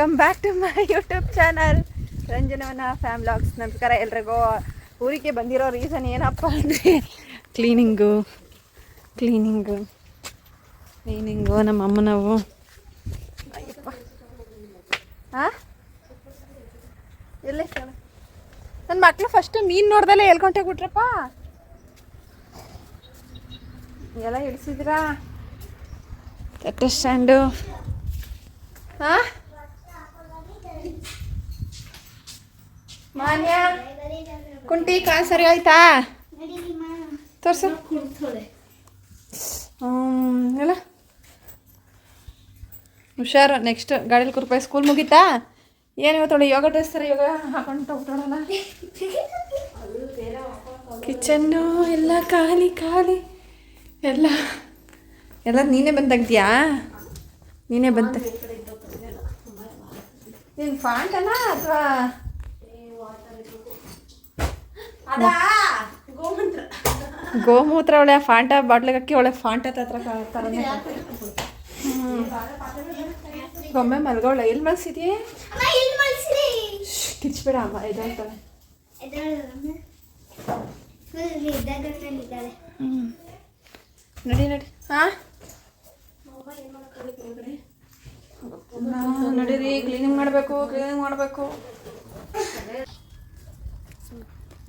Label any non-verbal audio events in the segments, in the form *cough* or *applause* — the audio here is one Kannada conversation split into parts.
Welcome back to my YouTube channel ರಂಜನವನ fam logs ನಮಸ್ಕಾರ ಎಲ್ರಿಗೂ ಊರಿಗೆ ಬಂದಿರೋ ರೀಸನ್ ಏನಪ್ಪ ಅಂದರೆ ಕ್ಲೀನಿಂಗು ಕ್ಲೀನಿಂಗು ಕ್ಲೀನಿಂಗು ನಮ್ಮ ಅಮ್ಮನವು ಅಯ್ಯಪ್ಪ. ಹಾಂ ಎಲ್ಲೇ? ನನ್ನ ಮಕ್ಕಳು ಫಸ್ಟ್ ಮೀನು ನೋಡ್ದಲ್ಲೇ ಎಲ್ಕೊಂಟೆ ಬಿಟ್ರಪ್ಪ? ಎಲ್ಲ ಇಳಿಸಿದ್ರಾ? ತಟ್ಟೆ ಸ್ಟ್ಯಾಂಡು ಹಾಂ ಮಾನ್ಯ ಕುಂಟಿ ಕಾಲು ಸರಿ ಆಯ್ತಾ ತೋರ್ಸು. ಎಲ್ಲ? ಹುಷಾರು ನೆಕ್ಸ್ಟ್ ಗಾಡೀಲಿ ಕುರ್ಪಾಯಿ ಸ್ಕೂಲ್ ಮುಗೀತಾ? ಏನು ತೊಳೆ ಯೋಗ ಡ್ರೆಸ್ ಥರ ಯೋಗ ಹಾಕೊಂಡು ಹೋಗ್ಬಿಟ್ಟೋಣ ಕಿಚನ್ನು ಎಲ್ಲ ಖಾಲಿ ಖಾಲಿ. ಎಲ್ಲ ಎಲ್ಲ ನೀನೇ ಬಂದು ತೆಗ್ದ್ಯಾ? ನೀನೇ ಬಂತ ನೀನು ಫಾಂಟನಾ ಅಥವಾ? ಗೋಮೂತ್ರ. ಒಳ್ಳೆ ಫಾಂಟ ಬಾಟ್ಲಿಗೆ ಹಾಕಿ ಒಳ್ಳೆ ಫಾಂಟ ಹತ್ರ ಥರನೇ ಒಮ್ಮೆ ಮಲ್ಗೋಳ ಎಲ್ಲಿ ಮಲ್ಸಿದ್ಯೆ? ಕಿಚ್ಬೇಡ ಅಮ್ಮ ಎದಾಳ್ತಾಳೆ ನೋಡಿ ನಡಿ. ಹಾಂ? ನಡೀರಿ ಕ್ಲೀನಿಂಗ್ ಮಾಡಬೇಕು ಕ್ಲೀನಿಂಗ್ ಮಾಡಬೇಕು.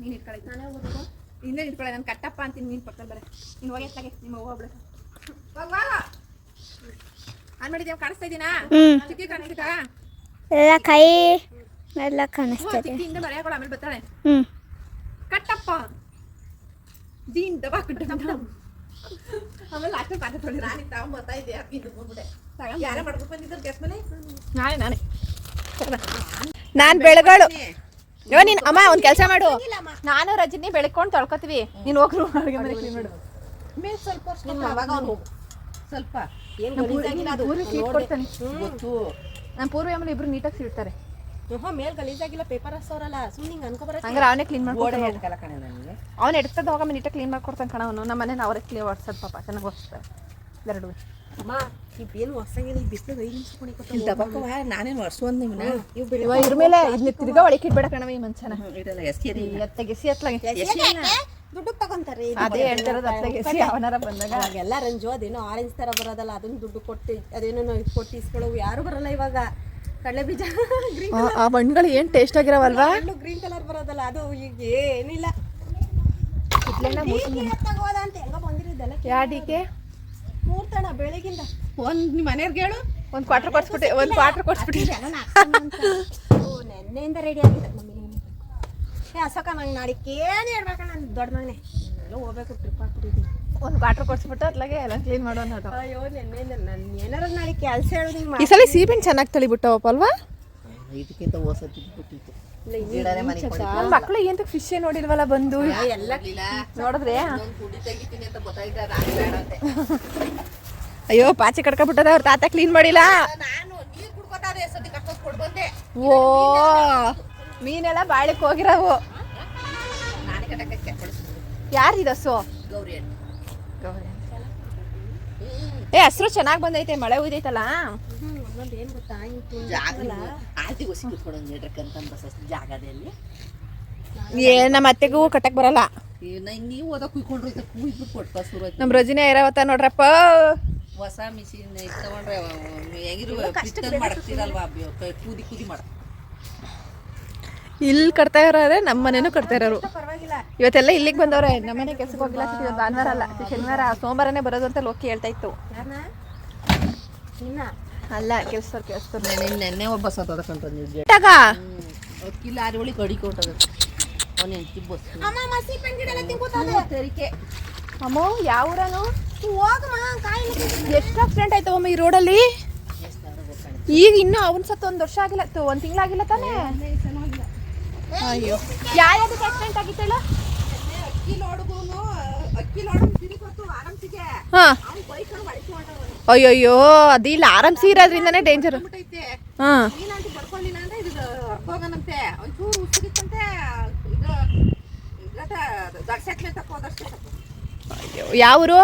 ನೀನು ಇಟ್ಕೊಳ್ಳಿ. ನಾನೇ ಹೋಗ್ಬೇಕು. ಇನ್ನೇ ಇಟ್ಕೊಳ್ಳಿ ನಾನು ಕಟ್ಟಪ್ಪ ಅಂತೀನಿ ನೀನು ಪಕ್ಕದ ಬರ. ನೀನು ಹೋಗಿ ಎತ್ತಾಗೆ ನಿಮ್ಮ ಹೋಗ್ವಾ ಆನ್ ಮಾಡಿದ್ಯಾ? ಕಾಣಿಸ್ತಾ ಇದೀನಾ? ಚಿಕ್ಕಿ ಕಾಣಿಸ್ತಾ ಎಲ್ಲ ಕೈ ಎಲ್ಲ ಕಾಣಿಸ್ತದೆ ಚಿಕ್ಕಿಯಿಂದ ಬರೆಯಾಕೊಳ್ಳ ಆಮೇಲೆ ಬರ್ತಾಳೆ. ಹ್ಮ್. ಕಟ್ಟಪ್ಪ. ದೀನ್ ದಬಾ ಕಟ್ಟ ಆಮೇಲೆ ಲಾಸ್ಟ್ ಪಾತ್ರೆ ತೊಳಿ ರಾಣಿ ತಗೊಂಡ್ ಬರ್ತಾ ಇದ್ದೆ ಇದು ಬಂದ್ಬಿಟ್ಟೆ ಯಾರೇ ಮಾಡ್ಬೇಕು ಬಂದಿದ್ರು ಗ್ಯಾಸ್ ಮೇಲೆ ನಾನೇ ನಾನೇ. ನಾನು ಬೆಳಗಳು. ಯೋ ನೀನು ಅಮ್ಮ ಒಂದು ಕೆಲಸ ಮಾಡು. ನಾನು ರಜನಿ ಬೆಳಕೊಂಡು ತೊಳ್ಕೊತೀವಿ. ನೀನ್ ಹೋಗ್ರು ಅಡುಗೆ ಮನೆ ಕ್ಲೀನ್ ಮಾಡು. ಮೇಲೆ ಸ್ವಲ್ಪ ಅವಾಗ ಅವ್ನು ಸ್ವಲ್ಪ. ಏನು ಪೂರ್ವಿ- ಸೀಟ್ ಕೊಡ್ತಾನೆ. ಗೊತ್ತು. ನಾನು ಪೂರ್ವಿ ಆಮೇಲೆ ಇಬ್ರು ನೀಟಾಗಿ ಸಿಡ್ತಾರೆ ಮೇಲ್ ಗಲೀಜಾಗಿಲ್ಲ ಪೇಪರ್ ಸುಮ್ಮನೆ ಹಿಂಗೆ ಅನ್ಕೋಬರ ಹಂಗಾರೆ ಅವನೇ ಕ್ಲೀನ್ ಕಣೆ ನನಗೆ. ಅವ್ನು ಎಡ್ತದ ಹೋಗ ಮಿನಿಟ ಕ್ಲೀನ್ ಮಾಡ್ಕೊಡ್ತಾನೆ ಕಣ ಅವನು. ನಮ್ಮ ಮನೇನ ಅವರೇ ಕ್ಲೀನ್ ಪಾಪ ಚೆನ್ನಾಗಿ ಓಡಿಸ್ತಾರೆ. ಎರಡು ಅಮ್ಮ ಈ ಬಿಸಿಲು ಐದು ನಿಮಿಷ ಕುಣಿಕೊತ ದಬಕ್ಕವ ನಾನೇನು ವರ್ಷ ಒಂದು ನಿಮ್ಮನ್ನ ಇವ್ ಬಿಡಿ. ಇವ ಇದ್ರ ಮೇಲೆ ಇದನ್ನ ತಿರ್ಗಾ ಒಳಗೆ ಇಡ್ಬೇಡ ಕಣವ ಈ ಮನುಷ್ಯನ. ಇಡಲ್ಲ ಎಸ್ಕೇರಿ ಎತ್ತಗೆ ಎಸಿ ಎತ್ಲಾಗೆ ದುಡ್ಡು ತಗೊಂತಾರೆ. ಅದೇ ಹೇಳ್ತಿರೋದು ಅತ್ಲಾಗೆ ಎಸಿ ಅವನಾರ ಬಂದಾಗ. ಅವಾಗೆಲ್ಲ ರಂಜು ಅದೇನೋ ಆರೆಂಜ್ ತರ ಬರೋದಲ್ಲ ಅದನ್ನ ದುಡ್ಡು ಕೊಟ್ಟು ಅದೇನೋ ಕೊಟ್ಟು ಇಸ್ಕೊಳ್ಳೋ ಯಾರು ಬರಲ್ಲ ಇವಾಗ. ಕಡಲೆ ಬೀಜ ಆ- ಬಣ್ಣಗಳು ಏನು ಟೇಸ್ಟ್ ಆಗಿರವಲ್ವಾ? ಹಣ್ಣು ಗ್ರೀನ್ ಕಲರ್ ಬರೋದಲ್ಲ ಅದು ಈಗ ಏನಿಲ್ಲ. ಯಾಡಿಕೆ ಮೂರ್ತಣ ಬೆಳಗಿಂದ. ಒಂದ್ ನಿಮ್ಮ ಮನೆಯವ್ರಿಗೆ ಹೇಳು. ಒಂದು ಕ್ವಾರ್ಟರ್ ಕೊಡ್ಸ್ಬಿಟ್ಟೆ ಒಂದು ಕ್ವಾರ್ಟರ್ ಕೊಡ್ಸ್ಬಿಟ್ಟೆ. ನೆನ್ನೆಯಿಂದ ರೆಡಿ ಆಗಿದೆ ಏ ಅಶೋಕ ನಂಗೆ ನಾಡಿಗೆ ಏನು ಹೇಳ್ಬೇಕ ನಾನು ದೊಡ್ಡ ಮಗನೇ. ಎಲ್ಲ ಹೋಗ್ಬೇಕು ಟ್ರಿಪ್ ಹಾಕ್ಬಿಟ್ಟಿದ್ದೀನಿ ಒಂದು ವಾಟರ್ ಕೊಡ್ಸ್ಬಿಟ್ಟು ಅತ್ಲಾಗೆ ಎಲ್ಲ ಕ್ಲೀನ್ ಮಾಡೋಣ ಅದು ಅಯ್ಯೋ ನೆನ್ನೆ ನಾನು ಏನಾರ ನಾಳೆ ಕೆಲಸ ಹೇಳೋದು ಹಿಂಗೆ ಈ ಸಲ ಸೀಬೆಣ್ಣು ಚೆನ್ನಾಗಿ ತಳಿಬಿಟ್ಟವಪ್ಪ ಅಲ್ವಾ? ಇದಕ್ಕಿಂತ ಓಸತ್ತಿದ್ದು ಬಿಟ್ಟಿತ್ತು ನನ್ನ ಮಕ್ಕಳು ಏನು ಫಿಶ್ ನೋಡಿಲ್ವಲ್ಲ ಬಂದು? ಎಲ್ಲ ನೋಡಿದ್ರೆ? ಕುಡಿ ತೆಗಿತೀನಿ ಅಂತ ಗೊತ್ತಾಗಿದ್ದ ನಾನು ಅಂತೆ. ಅಯ್ಯೋ ಪಾಚಿ ಕಡ್ಕೊಬಿಟ್ಟದ ಅವ್ರ ತಾತ ಕ್ಲೀನ್ ಮಾಡಿಲ್ಲ. ಓ ಮೀನೆಲ್ಲ ಬಾಳಿಕ್ ಹೋಗಿರವು. ಯಾರಿದಸು? ಗೌರಿ ಏ ಹಸ್ರು ಚೆನ್ನಾಗಿ ಬಂದೈತೆ ಮಳೆ ಉಯ್ದೈತಲ್ಲ? ಏ ನಮ್ಮ ಅತ್ತೆಗೂ ಕಟ್ಟಕ್ ಬರಲ್ಲ. ನಮ್ಮ ರಜಿನೇ ಇರವತ್ತ ನೋಡ್ರಪ್ಪ. ಹೊಸ ಮಿಷಿನ್ ತಗೊಂಡ್ರೆ ಹೆಂಗಿರುವ ಮಾಡ್ತೀರಲ್ವಾ ಕೂದಿ ಕೂದಿ ಮಾಡ. ಇಲ್ಲಿ ಕಟ್ತಾ ಇರೋರೆ ನಮ್ಮ ಮನೇನು ಕಟ್ತಾ ಇರೋರು. ಪರವಾಗಿಲ್ಲ ಇವತ್ತೆಲ್ಲ ಇಲ್ಲಿಗೆ ಬಂದವ್ರೆ ನಮ್ಮ ಮನೆ ಕೆಲ್ಸಕ್ಕೆ ಹೋಗಿಲ್ಲ ಇವತ್ತು ಭಾನುವಾರ ಅಲ್ಲ. ಶನಿವಾರ ಸೋಮವಾರನೇ ಬರೋದು ಅಂತ ಲೋಕಿ ಹೇಳ್ತಾ ಇತ್ತು. ಅಲ್ಲ ಕೆಲ್ಸದವ್ರು ಕೆಲ್ಸದವ್ರು. ನೆನ್ನೆ ನೆನ್ನೆ ಒಬ್ಬ ಸತ್ತದ ಕಂಟು ಇಟ್ಟಾಗ ಅಕ್ಕಿ ಲಾರಿ ಒಳಗೆ ಕಡಿಕೆ ಹೊಂಟದ ಅವನು ಬಸ್ ಅಮ್ಮ ಯಾವ ಊರನು? ಎಷ್ಟು ಆಕ್ಸಿಡೆಂಟ್ ಆಯ್ತು ಅಮ್ಮ ಈ ರೋಡಲ್ಲಿ ಈಗ ಇನ್ನೂ ಅವನ್ ಸತ್ತು ಒಂದು ವರ್ಷ ಆಗಿಲ್ಲ ಒಂದು ಒಂದ್ ತಿಂಗಳಾಗಿಲ್ಲ ತಾನೇ? ಅಯ್ಯೋ. ಯಾವ್ಯಾವ್ದಕ್ಕೆ ಆಕ್ಸಿಡೆಂಟ್ ಆಗಿತ್ತು ಹೇಳು? ಹಾ. ಅಯ್ಯಯ್ಯೋ ಅದು ಇಲ್ಲ ಆರಾಮ್ಸಿ ಇರೋದ್ರಿಂದನೇ ಡೇಂಜರ್ ಹಾ. ನೀನಂತೂ ಬಡ್ಕೊಳ್ಳಿಲ್ಲ ಅಂದ್ರೆ ಇದು ಹೋಗನಂತೆ ಒಂಚೂರು ಉಸಿರಿತ್ತಂತೆ ಇದು ದರ್ಶಕ್ಲೆ ತಕ್ಕೋದಷ್ಟೇ ಸಾಕು ಯಾವ ಊರು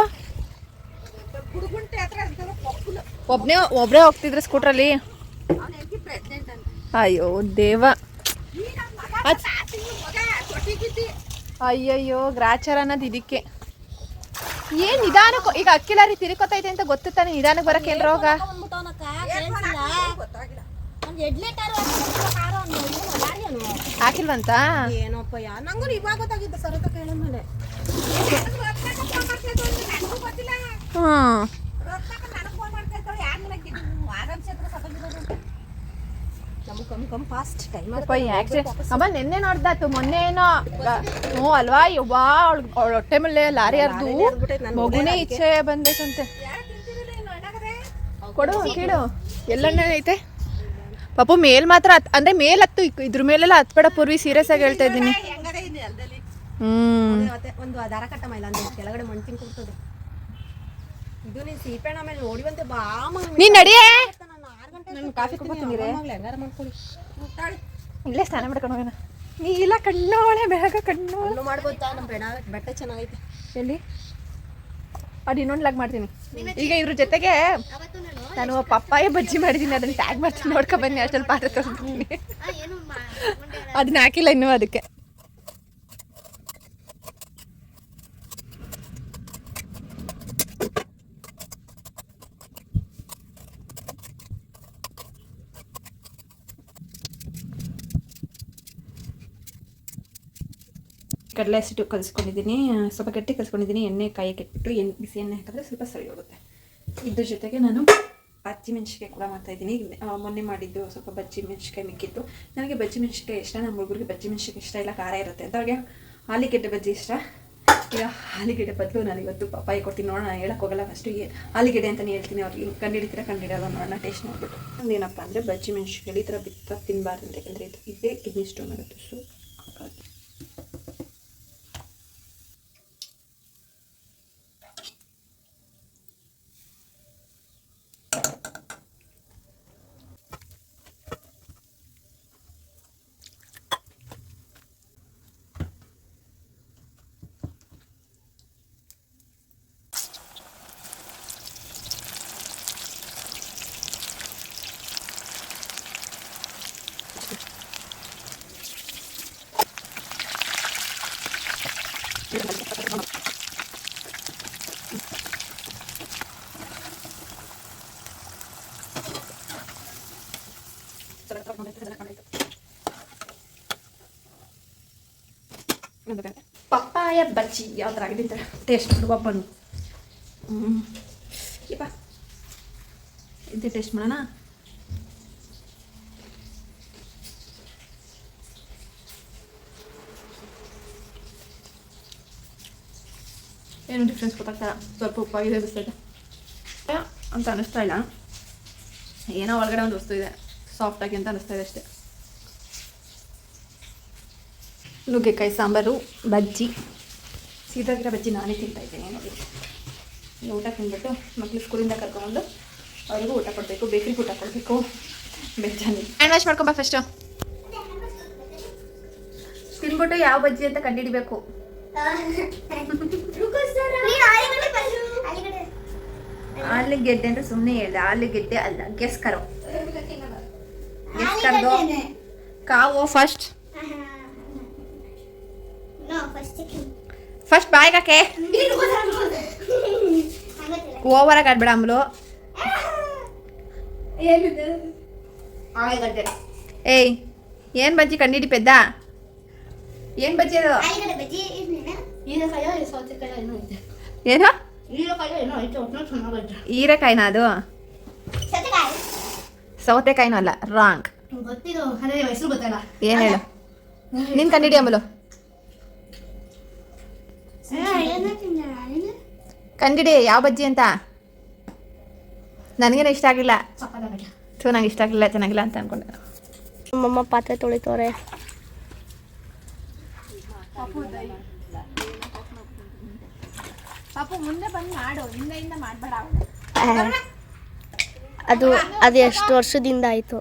ಕುಡುಗುಂಟೆ ಹತ್ರ ಅಂತಾರ ಪಕ್ಕುಲು ಒಬ್ನೇ ಒಬ್ರೇ ಹೋಗ್ತಿದ್ರೆ ಸ್ಕೂಟ್ರಲ್ಲಿ ಅಯ್ಯೋ ದೇವ. ಅಯ್ಯಯ್ಯೋ ಗ್ರಾಚಾರ ಅನ್ನೋದು ಇದಕ್ಕೆ. ಏನ್ ನಿಧಾನಕ್ಕೆ ಈಗ ಅಕ್ಕಿಲಾರಿ ಇದೆ ಅಂತ ಗೊತ್ತು ತಾನೆ ನಿಧಾನಕ್ಕೆ ಬರಕ್ಕೆ ಏನ್ ರೋಗ? ಹಾಕಿಲ್ವಂತ? ಏನೋಪ್ಪ ಯಾ ನಂಗೂ ಇವಾಗ ಸರತ ಕೇಳಿದ್ಮೇಲೆ. ಹ್ಮ್. ಅಮ್ಮ ನಿನ್ನೆ ನೋಡ್ದಾತು ಮೊನ್ನೆ ಏನೋ ಹ್ಞೂ ಅಲ್ವಾ? ಯವ್ವಾ ಅವಳ ಹೊಟ್ಟೆ ಮೇಲೆ ಲಾರಿ ಅರ್ದು ಮಗುನೇ ಇಚ್ಛೆ ಬಂದೈತಂತೆ ಕೊಡು ಕೇಳು ಎಲ್ಲಣ್ಣ ಐತೆ? ಪಾಪು ಮೇಲ್ ಮಾತ್ರ ಅಂದ್ರೆ ಮೇಲ್ ಹತ್ತು ಇದ್ರ ಮೇಲೆಲ್ಲ ಹತ್ಬೇಡ ಪೂರ್ವಿ ಸೀರಿಯಸ್ ಆಗಿ ಹೇಳ್ತಾ ಇದ್ದೀನಿ. ಹ್ಮ್. ಒಂದು ದಾರ ಕಟ್ಟ ಮೈಲ ಅಂದ್ರೆ ಕೆಳಗಡೆ ಮಣ್ಣು ತಿನ್ಕೊಡ್ತದೆ ಇದು ನೀನ್ ಸೀಪೆಣ್ಣ ಮೇಲೆ ನೋಡಿವಂತೆ ಬಾ ನೀನ್ ನಡಿಯೇ? ನಾನು ಕಾಫಿ ಇಲ್ಲೇ ಸ್ನಾನ ಮಾಡ್ಕೊಂಡು ಹೋಗೋಣ. ನೀ ಇಲ್ಲ ಕಣ್ಣೋಳೆ ಬೆಳಗ ಕಣ್ಣು ಮಾಡ್ಬೋದಾ? ನಮ್ಮ ಬೆಡ ಬೆಟ್ಟ ಚೆನ್ನಾಗೈತೆ. ಎಲ್ಲಿ? ಅದು ಇನ್ನೊಂದು ಲಾಗ್ ಮಾಡ್ತೀನಿ. ಈಗ ಇದ್ರ ಜೊತೆಗೆ ನಾನು ಪಪ್ಪಾಯ ಬಜ್ಜಿ ಮಾಡಿದ್ದೀನಿ ಅದನ್ನ ಟ್ಯಾಗ್ ಮಾಡ್ತೀನಿ ನೋಡ್ಕೊ ಬನ್ನಿ ಅಷ್ಟಲ್ಲಿ ಪಾತ್ರೆ ತೊಗೊಂಡಿದ್ದೀನಿ ಅದನ್ನ ಹಾಕಿಲ್ಲ ಇನ್ನೂ ಅದಕ್ಕೆ. ಕಡಲೆ ಹಸಿಟ್ಟು ಕಲಿಸ್ಕೊಂಡಿದ್ದೀನಿ, ಸ್ವಲ್ಪ ಗಟ್ಟಿ ಕಲಿಸ್ಕೊಂಡಿದ್ದೀನಿ, ಎಣ್ಣೆ ಕಾಯಕ್ಕೆ ಇಟ್ಬಿಟ್ಟು ಎಣ್ಣೆ ಬಿಸಿ ಎಣ್ಣೆ ಹಾಕಿದ್ರೆ ಸ್ವಲ್ಪ ಸರಿ ಹೋಗುತ್ತೆ. ಇದ್ರ ಜೊತೆಗೆ ನಾನು ಬಜ್ಜಿ ಮೆಣಸಿಕಾಯಿ ಕೂಡ ಮಾಡ್ತಾಯಿದ್ದೀನಿ ಮೊನ್ನೆ ಮಾಡಿದ್ದು ಸ್ವಲ್ಪ ಬಜ್ಜಿ ಮೆಣಸಿಕಾಯಿ ಮಿಕ್ಕಿತ್ತು ನನಗೆ ಬಜ್ಜಿ ಮೆಣಸಿಕಾಯಿ ಇಷ್ಟ, ನಮ್ಮ ಹುಡುಗರಿಗೆ ಬಜ್ಜಿ ಮೆಣಸಿಕಾಯಿ ಇಷ್ಟ ಇಲ್ಲ, ಖಾರ ಇರುತ್ತೆ ಅಂತ. ಅವ್ರಿಗೆ ಆಲಿಗೆಡ್ಡೆ ಬಜ್ಜಿ ಇಷ್ಟ. ಈಗ ಆಲಿಗೆಡ್ಡೆ ಬದಲು ನಾನು ಇವತ್ತು ಪಪ್ಪಾಯಿ ಕೊಡ್ತೀನಿ ನೋಡೋಣ ಹೇಳಕ್ಕೆ ಹೋಗಲ್ಲ ಫಸ್ಟು ಆಲಿಗೆಡ್ಡೆ ಅಂತಲೇ ಹೇಳ್ತೀನಿ ಅವ್ರಿಗೆ. ಕಂಡಿಡಿತೀರ ಕಂಡಿಡಲ್ಲ ನೋಡೋಣ ಟೇಸ್ಟ್ ನೋಡ್ಬಿಟ್ಟು. ಒಂದೇನಪ್ಪ ಅಂದರೆ ಬಜ್ಜಿ ಮೆಣಸಿಕಾಯಿ ಈ ಥರ ಬಿತ್ತ ತಿನ್ನಬಾರ್ದು ಅಂತ. ಯಾಕಂದರೆ ಇದು ಇದೇ ಕಿಡ್ನಿ ಸ್ಟೋನ್ ಆಗುತ್ತೆ. ಸೊ ಪಪ್ಪಾಯ, ಬಜ್ಜಿ, ಯಾವ ಥರ ಟೇಸ್ಟ್ ಮಾಡುವ ಬನ್ನಿ ಹ್ಞೂ ಇಪ್ಪ ಇದು ಟೇಸ್ಟ್ ಮಾಡೋಣ? ಏನು ಡಿಫ್ರೆನ್ಸ್ ಗೊತ್ತಾಗ್ತಾ ಸ್ವಲ್ಪ ಉಪ್ಪಾಗಿದೆ ಬಿಸ್ತೈತೆ ಅಂತ ಅನ್ನಿಸ್ತಾ ಇಲ್ಲ. ಏನೋ ಒಳಗಡೆ ಒಂದು ವಸ್ತು ಇದೆ. ಸಾಫ್ಟಾಗಿ ಅಂತ ಅನ್ನಿಸ್ತಾ ಇದೆ ಅಷ್ಟೇ. ನುಗ್ಗೆಕಾಯಿ ಸಾಂಬಾರು ಬಜ್ಜಿ. ಸೀದಾಗಿರೋ ಬಜ್ಜಿ ನಾನೇ ತಿಂತಾ ಇದ್ದೇನೆ ನೋಡಿ. ಊಟ ತಿಂದ್ಬಿಟ್ಟು ಮಕ್ಕಳು ಸ್ಕೂಲಿಂದ ಕರ್ಕೊಬಂದು ಅವ್ರಿಗೂ ಊಟ ಕೊಡಬೇಕು ಬೇಕ್ರಿಗೆ ಊಟ ಕೊಡಬೇಕು. ಬೇಜಾನಿ ಹ್ಯಾಂಡ್ ವಾಶ್ ಮಾಡ್ಕೊಂಬ ಫಸ್ಟು ತಿನ್ಬಿಟ್ಟು ಯಾವ ಬಜ್ಜಿ ಅಂತ ಕಂಡುಹಿಡಿಬೇಕು? ಆಲೂಗೆಡ್ಡೆ ಅಂದ್ರೆ ಸುಮ್ಮನೆ ಹೇಳಿದೆ ಆಲೂಗೆಡ್ಡೆ ಅಲ್ಲ ಗೆಸ್ ಕರೋ. ಗೆಸ್ ಕರ್ದು ಕಾವು ಫಸ್ಟ್ ಫಸ್ಟ್ ಬಾಯ್ಗಾಕೆ ಓವರ್ ಆಗಿ ಆಡ್ಬೇಡ ಅಮ್ಲು. ಏಯ್ ಏನ್ ಬಜ್ಜಿ ಕಂಡಿಡಿ ಪೆದ್ದ? ಏನ್ ಬಜ್ಜಿ ಅದು? ಏನು ಹೀರೆಕಾಯಿನ ಅದು? ಸೌತೆಕಾಯಿನೂ ಅಲ್ಲ ರಾಂಗ್. ಏನ್ ಹೇಳು? ನಿನ್ ಕಂಡಿಡಿ ಅಮಲು. ಕಂಡಿಡಿ ಯಾವ ಬಜ್ಜಿ ಅಂತ? ನನಗೇನು ಇಷ್ಟ ಆಗಿಲ್ಲ. ಸೊ ನಂಗೆ ಇಷ್ಟ ಆಗಿಲ್ಲ ಚೆನ್ನಾಗಿಲ್ಲ ಅಂತ ಅನ್ಕೊಂಡೆ. ನಮ್ಮಮ್ಮ ಪಾತ್ರೆ ತೊಳಿತವ್ರೆ. ಅದು ಅದು ಎಷ್ಟು ವರ್ಷದಿಂದ ಆಯ್ತು.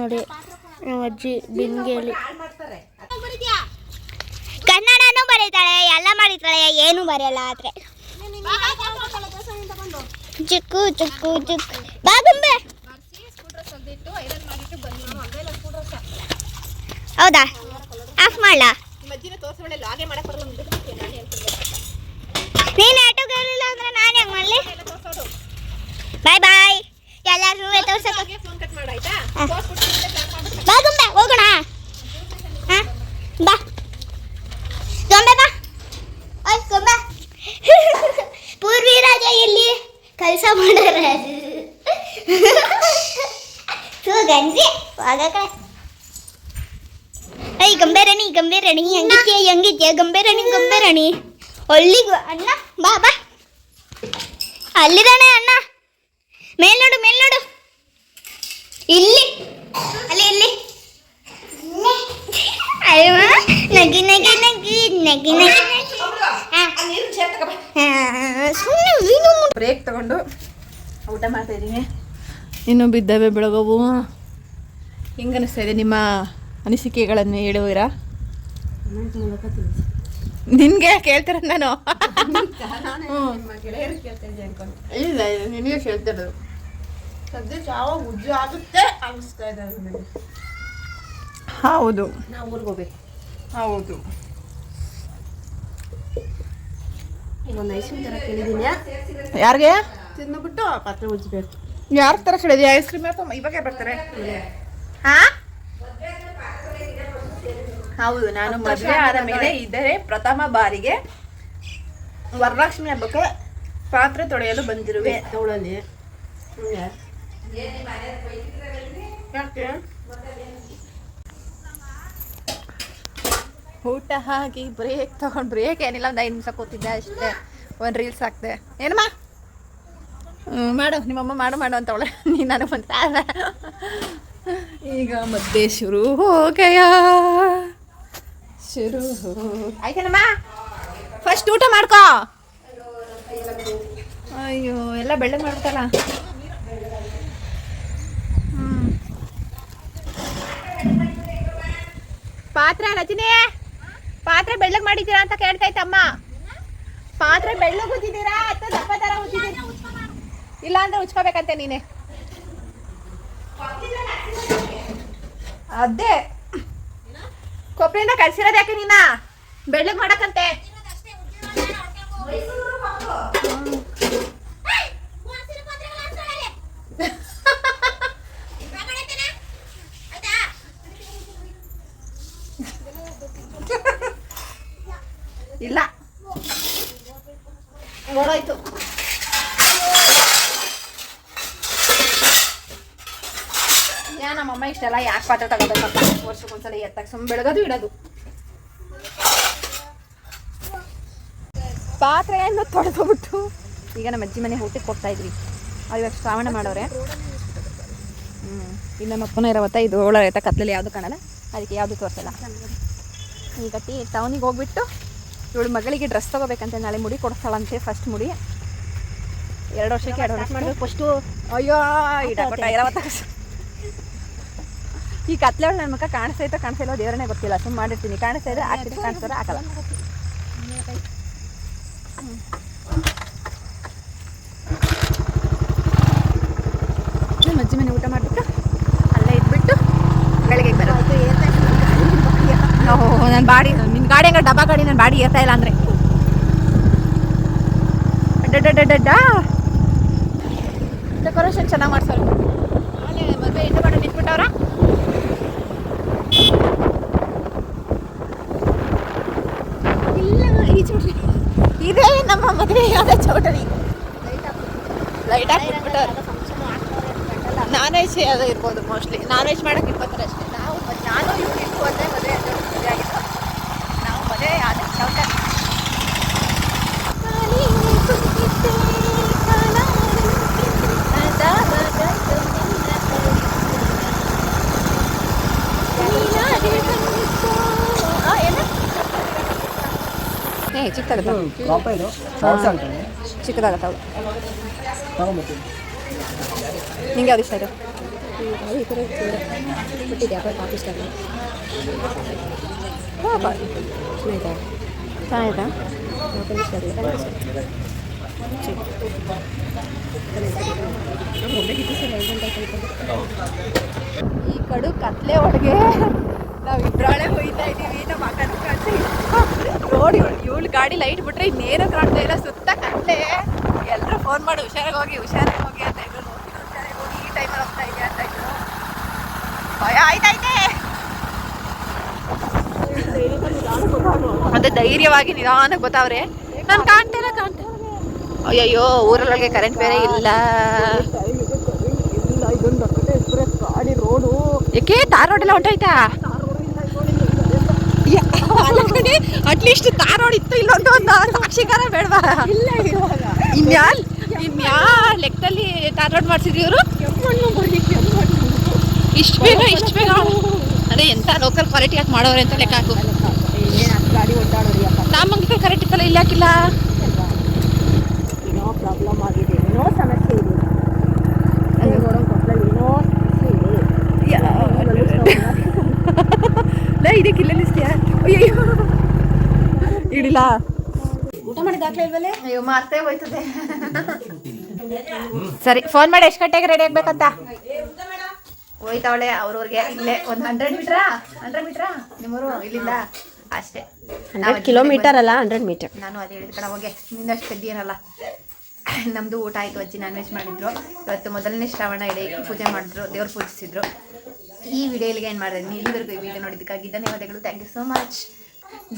ನೋಡಿ. ಅಜ್ಜಿ ಕನ್ನಡನೂ ಬರೀತಾಳೆ ಎಲ್ಲ ಮಾಡಿತಾಳೆ ಏನು ಬರೆಯಲ್ಲ ಆದ್ರೆ. ಚಿಕ್ಕು ಚಿಕ್ಕು ಚಿಕ್ಕು. ಬಾ ಗೊಂಬೆ. ಹೌದಾ? ಆಫ್ ಮಾಡ್ಲಾ? ನಿಮ್ಮ ಅಜ್ಜಿನ ತೋರಿಸೋಳೆ ಹಾಗೆ ಮಾಡಕ್ ಬರಲ್ಲ ಮುಂದಕ್ಕೆ ನಾನು ಹೇಳಿಲ್ಲ ಅಂದ್ರೆ ನಾನು ಹೆಂಗೆ ಮಾಡಲಿ? ಬಾಯ್ ಬಾಯ್ ಎಲ್ಲರೂ ತೋರ್ಸಕ್ಕೆ ಫೋನ್ ಕಟ್. ಬಾ ಗೊಂಬೆ ಹೋಗೋಣ. ಹಾ ಬಾ. ಗೊಂಬೆ ಬಾ. ಓಯ್ ಗೊಂಬೆ. *laughs* ಪೂರ್ವಿ ರಾಜ ಎಲ್ಲಿ? ಕೆಲಸ ಮಾಡಾರ *laughs* ಗಂಜಿ ಕಡೆ ಐ ಗಂಬೆ ರಣಿ ಗಂಬೆ ರಣಿ ಹೆಂಗಿದ್ಯಾ ಹೆಂಗಿದ್ಯಾ? ಗಂಬೆ ರಣಿ ಗಂಬೆ ರಣಿ. ಅಲ್ಲಿ ಅಣ್ಣ ಬಾ ಬಾ. ಅಲ್ಲಿದಾನೆ ಅಣ್ಣ. ಮೇಲ್ ನೋಡು ಮೇಲ್ ನೋಡು ಇಲ್ಲಿ. ಅಲ್ಲಿ ಇಲ್ಲಿ ಅಯ್ಯೋ ನಗಿ ನಗಿ ನಗಿ ನಗಿ ನಗಿ ಸುಮ್ಮನೆ ವೀನು ಬ್ರೇಕ್ ತಗೊಂಡು ಊಟ ಮಾಡ್ತಾ ಇದ್ದೀನಿ. ಇನ್ನು ಬಿದ್ದವೆ ಬೆಳಗವು. ಹೆಂಗೆ ಅನಿಸ್ತಾ ಇದೆ ನಿಮ್ಮ ಅನಿಸಿಕೆಗಳನ್ನು ಹೇಳುವಿರಾ? ನಿನ್ಗೆ ಕೇಳ್ತಾರ ನಾನು. ಇಲ್ಲ ಇಲ್ಲ, ನಿನಗೆ ಕೇಳ್ತಿರೋದು. ಸದ್ಯ ಯಾವ ಉಜ್ಜು ಆಗುತ್ತೆ. ಅನಿಸ್ತಾ ಇದೆ ನನಗೆ ಹೌದು. ನಾವು ಊರಿಗೆ ಹೋಗ್ಬೇಕು. ಹೌದು. ಇನ್ನೊಂದು ಒಂದು ಐಸ್ ಕ್ರೀಮ್ ಥರ ಕೇಳಿದ್ದೀನಿ ಯಾರಿಗೆ? ತಿಂದುಬಿಟ್ಟು ಪಾತ್ರೆ ಉಜ್ಜಬೇಕು. ಯಾರ ಥರ ಕೇಳಿದ್ಯಾ? ಐಸ್ ಕ್ರೀಮ್ ಇವಾಗ ಬರ್ತಾರೆ. ಹಾ? ಹೌದು ನಾನು ಮದುವೆ ಆದ ಮೇಲೆ ಇದ್ದರೆ ಪ್ರಥಮ ಬಾರಿಗೆ ವರಲಕ್ಷ್ಮಿ ಹಬ್ಬಕ್ಕೆ ಪಾತ್ರೆ ತೊಳೆಯಲು ಬಂದಿರುವೆ. ತೊಳಲಿ. ಊಟ ಹಾಕಿ ಬ್ರೇಕ್ ತಗೊಂಡು ಬ್ರೇಕ್ ಏನಿಲ್ಲ ಒಂದು ಐದು ನಿಮಿಷ ಕೂತಿದ್ದೆ ಅಷ್ಟೇ. ಒಂದು ರೀಲ್ಸ್ ಹಾಕ್ದೆ. ಏನಮ್ಮ? ಹ್ಮ್, ಮಾಡು ನಿಮ್ಮಮ್ಮ ಮಾಡು ಮಾಡು ಅಂತವಳೆ ನೀನು ನನಗೆ ಬಂತ ಈಗ ಮತ್ತೆ ಶುರು ಹೋಗಯ ಶುರು ಆಯ್ತೇನಮ್ಮ? ಫಸ್ಟ್ ಊಟ ಮಾಡ್ಕೋ. ಅಯ್ಯೋ ಎಲ್ಲ ಬೆಳ್ಳೆ ಮಾಡ್ಬಿಟ್ಟಲ್ಲ. ಪಾತ್ರೆ ರಚನೆ ಪಾತ್ರೆ ಬೆಳ್ಳಗ್ ಮಾಡಿದ್ದೀರಾ ಅಂತ ಕೇಳ್ತೈತಮ್ಮ ಪಾತ್ರೆ ಬೆಳ್ಳಗ್ ಉಜ್ಜಿದ್ದೀರಾ ಅಥವಾ ದಪ್ಪ ತರ ಉಜ್ಜಿದ್ದೀರಾ? ಇಲ್ಲ ಅಂದ್ರೆ ಉಚ್ಕೋಬೇಕಂತೆ ನೀನೆ. ಅದೇ. ಕೊಪ್ಪಿಂದ ಕಳ್ಸಿರೋದು ಯಾಕೆ ನೀನ? ಬೆಳ್ಳಗ್ ಮಾಡಕ್ಕಂತೆ ಇಲ್ಲ ಓಡೋಯ್ತು ಯಾ ನಮ್ಮಮ್ಮ ಇಷ್ಟೆಲ್ಲ ಯಾಕೆ ಪಾತ್ರೆ ತಗೋಬೇಕಪ್ಪ ವರ್ಷಕ್ಕೊಂದ್ಸಲ ಎತ್ತಾಗ ಸುಮ್ಮನೆ ಬೆಳಗೋದು ಇಡೋದು ಪಾತ್ರೆಯನ್ನು ತೊಳೆದ್ಬಿಟ್ಟು ಈಗ ನಮ್ಮ ಅಜ್ಜಿ ಮನೆ ಊಟಕ್ಕೆ ಕೊಡ್ತಾ ಇದ್ವಿ ಶ್ರಾವಣ ಮಾಡೋರೆ ಹ್ಞೂ ಇಲ್ಲಿ ನಮ್ಮ ಅಪ್ಪನ ಇರೋವತ್ತ ಇದು ಒಳಗೈತ ಕತ್ಲಲ್ಲಿ ಯಾವುದು ಕಾಣಲ್ಲ ಅದಕ್ಕೆ ಯಾವುದು ತೋರಿಸಲ್ಲ ಈಗ ಟೀ ಟೌನಿಗೆ ಹೋಗ್ಬಿಟ್ಟು ಇವಳು ಮಗಳಿಗೆ ಡ್ರೆಸ್ ತೊಗೋಬೇಕಂತೆ ನಾಳೆ ಮುಡಿ ಕೊಡ್ತಾಳಂತೆ ಫಸ್ಟ್ ಮುಡಿ ಎರಡು ವರ್ಷಕ್ಕೆ ಎರಡು ವರ್ಷ ಮಾಡಬೇಕು ಫಸ್ಟು ಅಯ್ಯೋ ಇಡಕೊಟ್ಟ ಇರವತ್ತ ಈ ಕತ್ಲೆ ನನ್ನ ಮುಖ ಕಾಣಿಸ್ತಾ ಇಲ್ಲೋ ದೇವರನ್ನೇ ಗೊತ್ತಿಲ್ಲ. ಸುಮ್ಮನೆ ಮಾಡಿರ್ತೀನಿ. ಕಾಣಿಸ್ತಾ ಇದ್ರೆ ಹಾಕ್ತೀನಿ. ಕಾಣಿಸ್ತಾರೆ ಹಾಕಲ್ಲ. ಅಜ್ಜಿ ಮನೆ ಊಟ ಮಾಡಿಬಿಟ್ಟು ಅಲ್ಲೇ ಇದ್ಬಿಟ್ಟು ಬೆಳಗ್ಗೆ ಬರೋದು. ನನ್ನ ಬಾಡಿ ನಿನ್ನ ಗಾಡಿ ಹಂಗ ಡಬ್ಬಾ ಗಾಡಿ ನನ್ನ ಬಾಡಿ ಏರ್ತಾ ಇಲ್ಲ ಅಂದರೆ. ಡೆಕೋರೇಷನ್ ಚೆನ್ನಾಗಿ ಮಾಡ್ಸೋರು ಆಮೇಲೆ ಮದುವೆ ಹೆಣ್ಣು ಮಾಡಿ ನಿಂತ್ಬಿಟ್ಟವ್ರ ಇಲ್ಲ ಈ ಚೌಟ್ರಿ ಇದೇ ನಮ್ಮ ಮದುವೆ ಯಾವ್ದೇ ಚೌಟರಿ ಲೈಟ್ ಹಾಕ್ಬಿಟ್ಬಿಟ್ಟವ್ರು ನಾನ್ ವೆಜ್ ಅದು ಇರ್ಬೋದು ಮೋಸ್ಟ್ಲಿ ನಾನ್ ವೆಜ್ ಮಾಡಕ್ಕೆ ಇಪ್ಪತ್ತರ ಅಷ್ಟೇ. ನಾವು ನಾನು ಇವ್ರು ಇಟ್ಟು ಒಂದೇ ಮದುವೆ ಮದುವೆ ಆಗಿದ್ದು ನಾವು ಮದುವೆ ಆದ ಚೌಟರಿ ಪ್ರಾಪ ಇದು ಶಾರ್ಟ್ಸ್ ಆಗ್ತದೆ ಚಿಕ್ಕದಾಗತ್ತ ಅವಳು ನಿಂಗೆ ಯಾವ್ದು ಇಷ್ಟ ಆಯ್ತು ಚೆನ್ನಾಗಿತ್ತಾ ಈ ಕಡು ಕತ್ಲೆ ಒಳಗೆ ನಾವು ಇಬ್ರಾಳೆ ಹೋಯ್ತಾ ಇದೀವಿ. ನಮ್ಮ ಅಕ್ಕನ ನೋಡಿ ಇವಳು ಗಾಡಿ ಲೈಟ್ ಬಿಟ್ರೆ ಇನ್ನೇನು ಕಾಣ್ತಾ ಇಲ್ಲ ಸುತ್ತ ಕತ್ಲೆ ಎಲ್ಲರೂ ಫೋನ್ ಮಾಡಿ ಹುಷಾರಾಗಿ ಹೋಗಿ ಹುಷಾರಾಗಿ ಹೋಗಿ ಅಂತ ಇದ್ರು. ಹುಷಾರಾಗಿ ಹೋಗಿ ಈ ಟೈಮಲ್ಲಿ ಹೋಗ್ತಾ ಇದೆ ಅಂತ ಇದ್ರು. ಭಯ ಆಯ್ತಾಯ್ತೆ ಅದೇ ಧೈರ್ಯವಾಗಿ ನಿಧಾನಕ್ಕೆ ಗೊತ್ತಾವ್ರೆ ನಾನು ಕಾಣ್ತೇನೆ ಕಾಣ್ತೇನೆ ಅಯ್ಯಯ್ಯೋ ಊರಲ್ಲಿ ಕರೆಂಟ್ ಬೇರೆ ಇಲ್ಲ. ಗಾಡಿ ರೋಡು ಏಕೆ ತಾರ್ ರೋಡ್ ಎಲ್ಲ ಹೊಂಟೋಯ್ತಾ? ಅಟ್ಲೀಸ್ಟ್ ಧಾರವಾಡ ಇತ್ತು ಇಲ್ಲೊಂದು ಒಂದು ಸಾಕ್ಷಿಕಾರ ಬೇಡವಾ? ಇಲ್ಲ ಇವಾಗ ಇನ್ಯಾಲ್? ಇನ್ಯಾ ಲೆಕ್ಕದಲ್ಲಿ ಧಾರವಾಡ ಮಾಡ್ಸಿದ್ರಿ ಇವರು? ಇಷ್ಟು ಬೇಗ ಇಷ್ಟು ಬೇಗ. ಅದೇ ಎಂತ ಲೋಕಲ್ ಕ್ವಾಲಿಟಿ ಯಾಕೆ ಮಾಡೋರೆ ಅಂತ ಲೆಕ್ಕ ಹಾಕು. ಗಾಡಿ ಓಡಾಡೋರಿ ಅಪ್ಪ ನಾಮಂಗಲ ಕರೆಕ್ಟ್ ಇತ್ತಲ್ಲ ಇಲ್ಲ ಯಾಕಿಲ್ಲ ಏನೋ ಪ್ರಾಬ್ಲಮ್ ಆಗಿದೆ ಏನೋ ಸಮಸ್ಯೆ ಇದೆ ಅದೇ ನೋಡೋ ಕೊಪ್ಪಳ ಏನೋ ಸಮಸ್ಯೆ ಇದೆ ಲೇ ಇದಕ್ಕೆ ಇಲ್ಲ ನಿಲ್ಸ್ತೀಯಾ ಅಯ್ಯೋ ಇಡಿಲ್ಲ ಊಟ ಮಾಡಿ ದಾಖಲೆ ಇಲ್ವಲ್ಲೇ? ಅಯ್ಯೋ ಮತ್ತೆ ಹೋಯ್ತದೆ. ಸರಿ ಫೋನ್ ಮಾಡಿ ಎಷ್ಟು ಗಂಟೆಗೆ ರೆಡಿ ಆಗ್ಬೇಕಂತ? ಹೋಯ್ತಾವಳೆ ಅವ್ರವ್ರಿಗೆ. ಇಲ್ಲೇ ಒಂದು ಹಂಡ್ರೆಡ್ ಮೀಟ್ರಾ ಹಂಡ್ರೆಡ್ ಮೀಟ್ರಾ ನಿಮ್ಮೂರು ಇಲ್ಲಿಂದ? ಅಷ್ಟೇ. ಹಂಡ್ರೆಡ್ ಕಿಲೋಮೀಟರ್ ಅಲ್ಲ ಹಂಡ್ರೆಡ್ ಮೀಟರ್ ನಾನು ಅದೇ ಹೇಳಿದ ಕಡೆ ಹೋಗಿ. ನಿಂದಷ್ಟು ಪೆದ್ದಿ ಏನಲ್ಲ. ನಮ್ಮದು ಊಟ ಆಯಿತು ಅಜ್ಜಿ ನಾನ್ ವೆಜ್ ಮಾಡಿದ್ರು. ಇವತ್ತು ಮೊದಲನೇ ಶ್ರಾವಣ ಇಡೀ ಪೂಜೆ ಮಾಡಿದ್ರು ದೇವ್ರು ಪೂಜಿಸಿದ್ರು. ಈ ವಿಡಿಯೋ ಏನು ಮಾಡಿದ್ರೆ ನೀವು ಈ ವಿಡಿಯೋ ನೋಡಿದ್ದಕ್ಕಾಗಿ ಧನ್ಯವಾದಗಳು. Thank you so much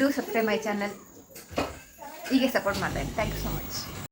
do subscribe my channel ಹೀಗೆ ಸಪೋರ್ಟ್ ಮಾಡ್ತಾ ಥ್ಯಾಂಕ್ ಯು ಸೊ ಮಚ್